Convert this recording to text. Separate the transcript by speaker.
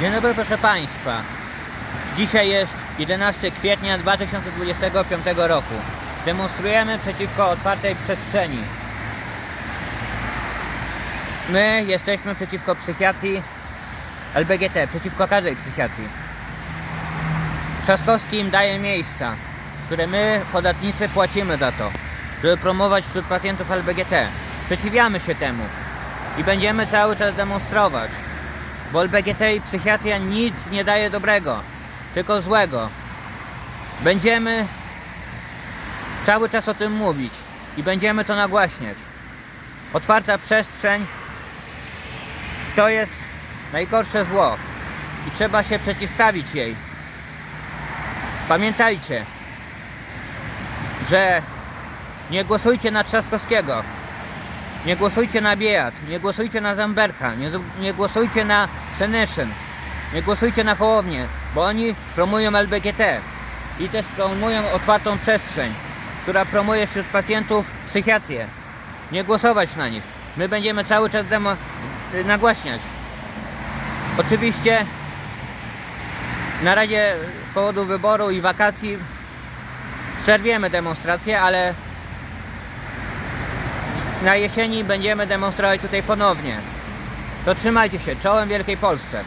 Speaker 1: Dzień dobry proszę Państwa. Dzisiaj jest 11 kwietnia 2025 roku. Demonstrujemy przeciwko otwartej przestrzeni. My jesteśmy przeciwko psychiatrii LBGT, przeciwko każdej psychiatrii. Trzaskowski im daje miejsca, które my, podatnicy, płacimy za to, żeby promować wśród pacjentów LBGT. Sprzeciwiamy się temu i będziemy cały czas demonstrować, bo LBGT i psychiatria nic nie daje dobrego, tylko złego. Będziemy cały czas o tym mówić i będziemy to nagłaśniać. Otwarta przestrzeń to jest najgorsze zło i trzeba się przeciwstawić jej. Pamiętajcie, że nie głosujcie na Trzaskowskiego, nie głosujcie na Biejat, nie głosujcie na Zamberka, nie, nie głosujcie na Senyszyn, nie głosujcie na Hołownię, bo oni promują LBGT i też promują otwartą przestrzeń, która promuje wśród pacjentów psychiatrię. Nie głosować na nich. My będziemy cały czas demo, nagłaśniać. Oczywiście na razie z powodu wyboru i wakacji przerwiemy demonstrację, ale na jesieni będziemy demonstrować tutaj ponownie. To trzymajcie się, czołem Wielkiej Polsce.